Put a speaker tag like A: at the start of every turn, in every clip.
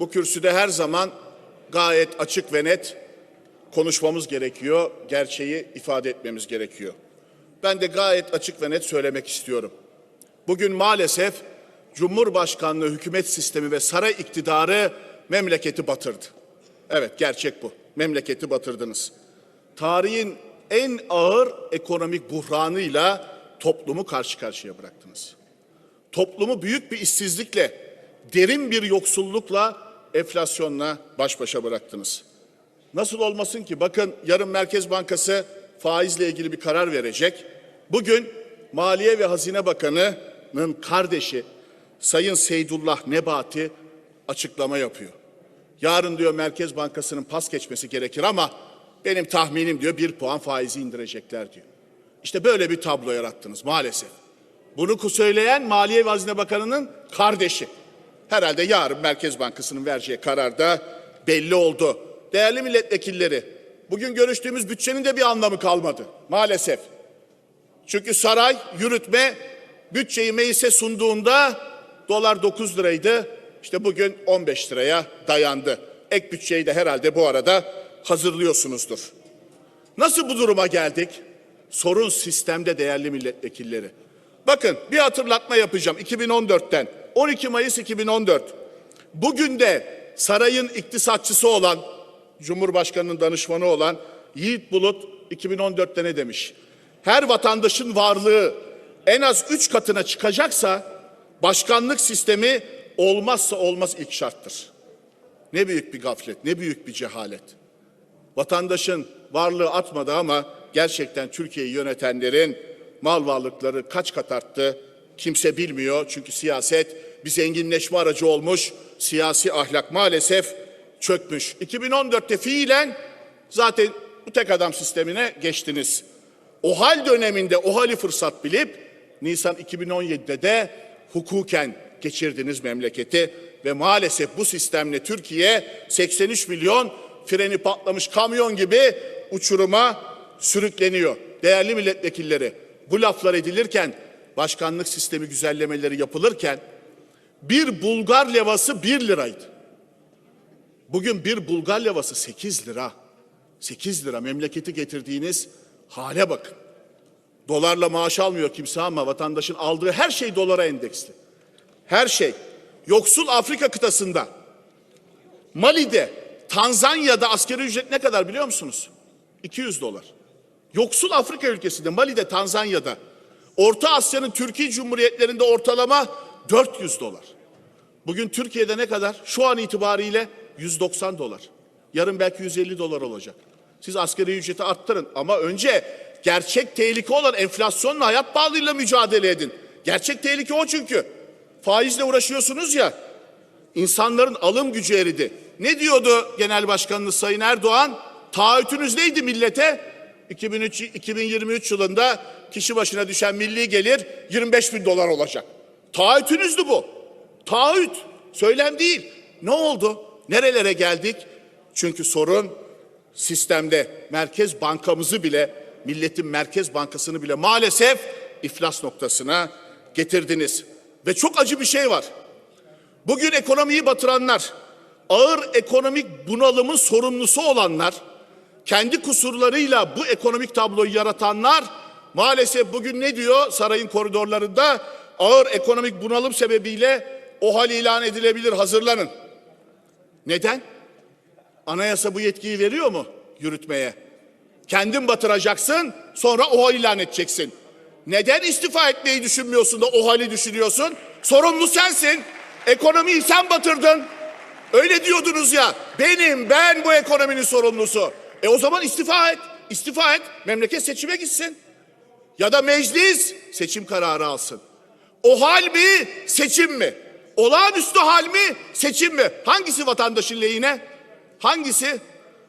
A: bu kürsüde her zaman gayet açık ve net konuşmamız gerekiyor, gerçeği ifade etmemiz gerekiyor. Ben de gayet açık ve net söylemek istiyorum. Bugün maalesef Cumhurbaşkanlığı hükümet sistemi ve saray iktidarı memleketi batırdı. Evet gerçek bu. Memleketi batırdınız. Tarihin en ağır ekonomik buhranıyla toplumu karşı karşıya bıraktınız. Toplumu büyük bir işsizlikle, derin bir yoksullukla, enflasyonla baş başa bıraktınız. Nasıl olmasın ki? Bakın yarın Merkez Bankası faizle ilgili bir karar verecek. Bugün Maliye ve Hazine Bakanı'nın kardeşi Sayın Seydullah Nebati açıklama yapıyor. Yarın diyor Merkez Bankası'nın pas geçmesi gerekir ama benim tahminim diyor bir puan faizi indirecekler diyor. İşte böyle bir tablo yarattınız maalesef. Bunu söyleyen Maliye ve Hazine Bakanı'nın kardeşi. Herhalde yarın Merkez Bankası'nın vereceği kararda belli oldu. Değerli milletvekilleri, bugün görüştüğümüz bütçenin de bir anlamı kalmadı maalesef. Çünkü saray, yürütme bütçeyi meclise sunduğunda dolar 9 liraydı. İşte bugün 15 liraya dayandı. Ek bütçeyi de herhalde bu arada hazırlıyorsunuzdur. Nasıl bu duruma geldik? Sorun sistemde değerli milletvekilleri. Bakın bir hatırlatma yapacağım 2014'ten. 12 Mayıs 2014. Bugün de sarayın iktisatçısı olan, Cumhurbaşkanı'nın danışmanı olan Yiğit Bulut 2014'te ne demiş? Her vatandaşın varlığı en az üç katına çıkacaksa başkanlık sistemi olmazsa olmaz ilk şarttır. Ne büyük bir gaflet, ne büyük bir cehalet. Vatandaşın varlığı atmadı ama gerçekten Türkiye'yi yönetenlerin mal varlıkları kaç kat arttı kimse bilmiyor. Çünkü siyaset bir zenginleşme aracı olmuş, siyasi ahlak maalesef çökmüş. 2014'te fiilen zaten bu tek adam sistemine geçtiniz. O hal döneminde o hali fırsat bilip Nisan 2017'de de hukuken geçirdiniz memleketi ve maalesef bu sistemle Türkiye 83 milyon freni patlamış kamyon gibi uçuruma sürükleniyor. Değerli milletvekilleri bu laflar edilirken başkanlık sistemi güzellemeleri yapılırken bir Bulgar levası 1 liraydı. Bugün bir Bulgar levası 8 lira. 8 lira memleketi getirdiğiniz hale bakın. Dolarla maaş almıyor kimse ama vatandaşın aldığı her şey dolara endeksli. Her şey. Yoksul Afrika kıtasında, Mali'de, Tanzanya'da asgari ücret ne kadar biliyor musunuz? 200 dolar. Yoksul Afrika ülkesinde, Mali'de, Tanzanya'da, Orta Asya'nın Türkiye Cumhuriyetlerinde ortalama 400 dolar. Bugün Türkiye'de ne kadar? Şu an itibariyle 190 dolar. Yarın belki 150 dolar olacak. Siz asgari ücreti arttırın ama önce gerçek tehlike olan enflasyonla hayat pahalılığıyla mücadele edin. Gerçek tehlike o çünkü. Faizle uğraşıyorsunuz ya. İnsanların alım gücü eridi. Ne diyordu Genel Başkanınız Sayın Erdoğan? Taahhütünüz neydi millete? 2003, 2023 yılında kişi başına düşen milli gelir 25 bin dolar olacak. Taahhütünüzdü bu. Taahhüt. Söylem değil. Ne oldu? Nerelere geldik? Çünkü sorun sistemde Merkez Bankamızı bile, milletin Merkez Bankası'nı bile maalesef iflas noktasına getirdiniz. Ve çok acı bir şey var. Bugün ekonomiyi batıranlar, ağır ekonomik bunalımın sorumlusu olanlar, kendi kusurlarıyla bu ekonomik tabloyu yaratanlar maalesef bugün ne diyor sarayın koridorlarında? Ağır ekonomik bunalım sebebiyle o hal ilan edilebilir hazırlanın. Neden? Anayasa bu yetkiyi veriyor mu yürütmeye? Kendin batıracaksın sonra o hal ilan edeceksin. Neden istifa etmeyi düşünmüyorsun da o hali düşünüyorsun? Sorumlu sensin. Ekonomiyi sen batırdın. Öyle diyordunuz ya. Benim, ben bu ekonominin sorumlusu. E o zaman istifa et. İstifa et. Memleket seçime gitsin. Ya da meclis seçim kararı alsın. O hal mi, seçim mi? Olağanüstü hal mi, seçim mi? Hangisi vatandaşın lehine? Hangisi?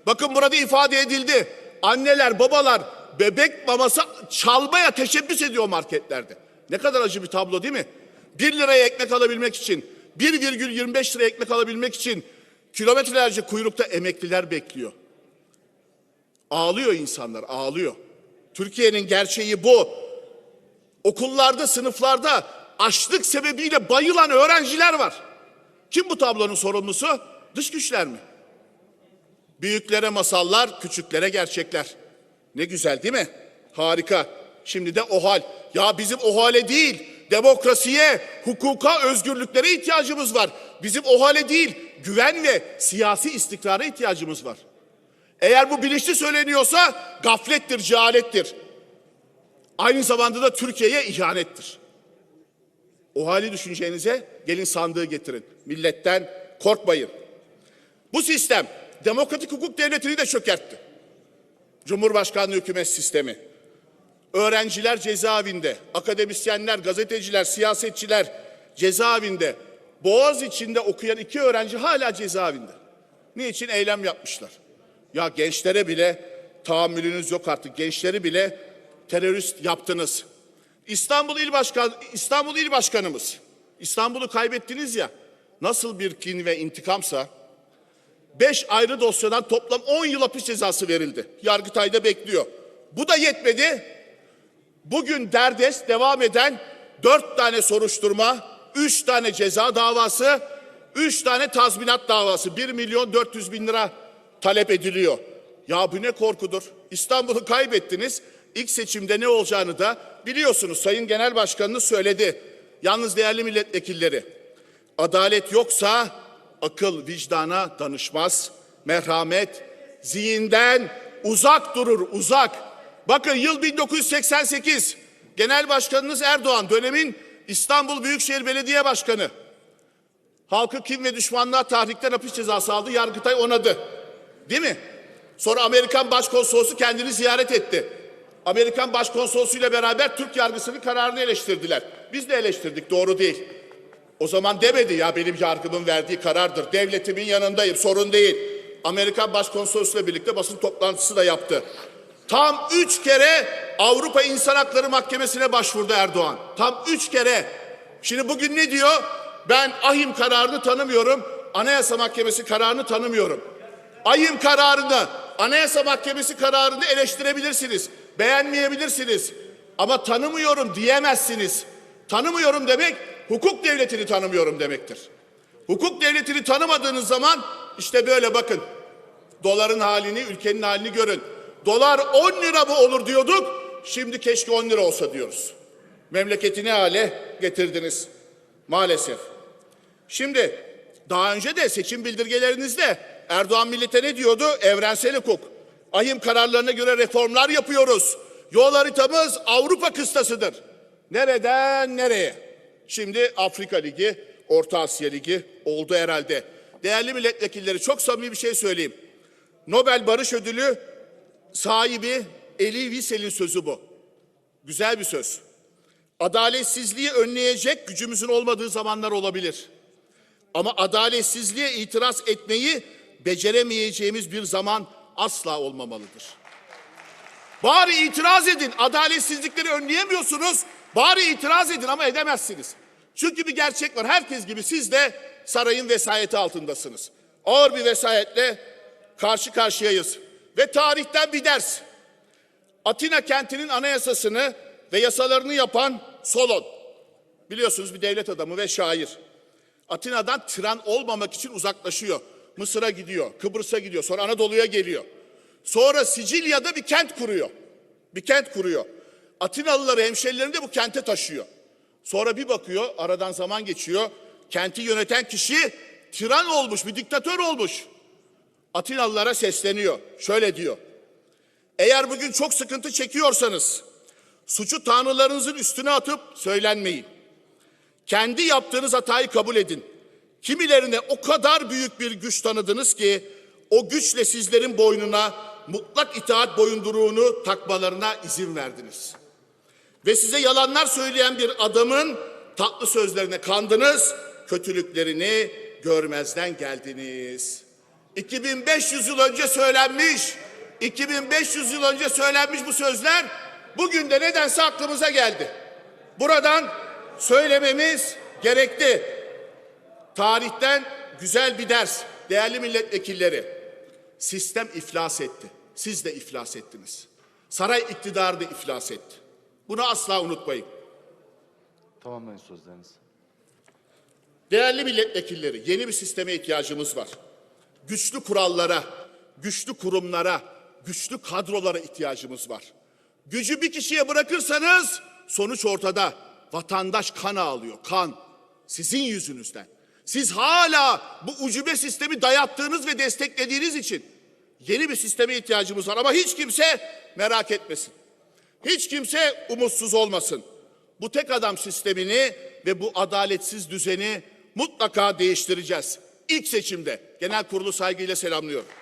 A: Bakın burada ifade edildi. Anneler, babalar bebek maması çalmaya teşebbüs ediyor marketlerde. Ne kadar acı bir tablo değil mi? 1 liraya ekmek alabilmek için, 1,25 liraya ekmek alabilmek için kilometrelerce kuyrukta emekliler bekliyor. Ağlıyor insanlar, ağlıyor. Türkiye'nin gerçeği bu. Okullarda, sınıflarda açlık sebebiyle bayılan öğrenciler var. Kim bu tablonun sorumlusu? Dış güçler mi? Büyüklere masallar, küçüklere gerçekler. Ne güzel değil mi? Harika. Şimdi de o hal. Ya bizim o hale değil, demokrasiye, hukuka, özgürlüklere ihtiyacımız var. Bizim o hale değil, güven ve siyasi istikrara ihtiyacımız var. Eğer bu bilinçli söyleniyorsa gaflettir, cehalettir. Aynı zamanda da Türkiye'ye ihanettir. O hali düşüneceğinize gelin sandığı getirin. Milletten korkmayın. Bu sistem demokratik hukuk devletini de çökertti. Cumhurbaşkanlığı hükümet sistemi. Öğrenciler cezaevinde, akademisyenler, gazeteciler, siyasetçiler cezaevinde. Boğaz içinde okuyan iki öğrenci hala cezaevinde. Niçin eylem yapmışlar? Ya gençlere bile tahammülünüz yok artık. Gençleri bile terörist yaptınız. İstanbul İl Başkan İstanbul İl Başkanımız İstanbul'u kaybettiniz ya. Nasıl bir kin ve intikamsa Beş ayrı dosyadan toplam 10 yıl hapis cezası verildi. Yargıtay'da bekliyor. Bu da yetmedi. Bugün derdest devam eden dört tane soruşturma, üç tane ceza davası, üç tane tazminat davası. 1 milyon 400 bin lira talep ediliyor. Ya bu ne korkudur. İstanbul'u kaybettiniz. İlk seçimde ne olacağını da biliyorsunuz. Sayın Genel Başkanınız söyledi. Yalnız değerli milletvekilleri, adalet yoksa akıl vicdana danışmaz. Merhamet zihinden uzak durur, uzak. Bakın yıl 1988. Genel Başkanınız Erdoğan dönemin İstanbul Büyükşehir Belediye Başkanı. Halkı kim ve düşmanlığa tahrikten hapis cezası aldı. Yargıtay onadı. Değil mi? Sonra Amerikan Başkonsolosu kendini ziyaret etti. Amerikan Başkonsolosu ile beraber Türk yargısının kararını eleştirdiler. Biz de eleştirdik doğru değil. O zaman demedi ya benim yargımın verdiği karardır. Devletimin yanındayım sorun değil. Amerikan Başkonsolosluğuyla birlikte basın toplantısı da yaptı. Tam üç kere Avrupa İnsan Hakları Mahkemesi'ne başvurdu Erdoğan. Tam üç kere. Şimdi bugün ne diyor? Ben ahim kararını tanımıyorum. Anayasa Mahkemesi kararını tanımıyorum. Ahim kararını, Anayasa Mahkemesi kararını eleştirebilirsiniz. Beğenmeyebilirsiniz. Ama tanımıyorum diyemezsiniz. Tanımıyorum demek hukuk devletini tanımıyorum demektir. Hukuk devletini tanımadığınız zaman işte böyle bakın. Doların halini, ülkenin halini görün. Dolar 10 lira mı olur diyorduk. Şimdi keşke 10 lira olsa diyoruz. Memleketi ne hale getirdiniz? Maalesef. Şimdi daha önce de seçim bildirgelerinizde Erdoğan millete ne diyordu? Evrensel hukuk. Ahim kararlarına göre reformlar yapıyoruz. Yol haritamız Avrupa kıstasıdır. Nereden nereye? Şimdi Afrika Ligi, Orta Asya Ligi oldu herhalde. Değerli milletvekilleri çok samimi bir şey söyleyeyim. Nobel Barış Ödülü sahibi Elie Wiesel'in sözü bu. Güzel bir söz. Adaletsizliği önleyecek gücümüzün olmadığı zamanlar olabilir. Ama adaletsizliğe itiraz etmeyi beceremeyeceğimiz bir zaman asla olmamalıdır. Bari itiraz edin. Adaletsizlikleri önleyemiyorsunuz. Bari itiraz edin ama edemezsiniz. Çünkü bir gerçek var. Herkes gibi siz de sarayın vesayeti altındasınız. Ağır bir vesayetle karşı karşıyayız. Ve tarihten bir ders. Atina kentinin anayasasını ve yasalarını yapan Solon. Biliyorsunuz bir devlet adamı ve şair. Atina'dan tiran olmamak için uzaklaşıyor. Mısır'a gidiyor, Kıbrıs'a gidiyor, sonra Anadolu'ya geliyor. Sonra Sicilya'da bir kent kuruyor. Bir kent kuruyor. Atinalıları, hemşerilerini de bu kente taşıyor. Sonra bir bakıyor, aradan zaman geçiyor. Kenti yöneten kişi tiran olmuş, bir diktatör olmuş. Atinalılara sesleniyor. Şöyle diyor. Eğer bugün çok sıkıntı çekiyorsanız suçu tanrılarınızın üstüne atıp söylenmeyin. Kendi yaptığınız hatayı kabul edin. Kimilerine o kadar büyük bir güç tanıdınız ki o güçle sizlerin boynuna mutlak itaat boyunduruğunu takmalarına izin verdiniz. Ve size yalanlar söyleyen bir adamın tatlı sözlerine kandınız, kötülüklerini görmezden geldiniz. 2500 yıl önce söylenmiş, 2500 yıl önce söylenmiş bu sözler bugün de nedense aklımıza geldi. Buradan söylememiz gerekti. Tarihten güzel bir ders. Değerli milletvekilleri, sistem iflas etti. Siz de iflas ettiniz. Saray iktidarı da iflas etti. Bunu asla unutmayın.
B: Tamamlayın sözlerinizi.
A: Değerli milletvekilleri, yeni bir sisteme ihtiyacımız var. güçlü kurallara, güçlü kurumlara, güçlü kadrolara ihtiyacımız var. Gücü bir kişiye bırakırsanız sonuç ortada. Vatandaş kan ağlıyor, kan. Sizin yüzünüzden. Siz hala bu ucube sistemi dayattığınız ve desteklediğiniz için yeni bir sisteme ihtiyacımız var. Ama hiç kimse merak etmesin. Hiç kimse umutsuz olmasın. Bu tek adam sistemini ve bu adaletsiz düzeni mutlaka değiştireceğiz. İlk seçimde genel kurulu saygıyla selamlıyorum.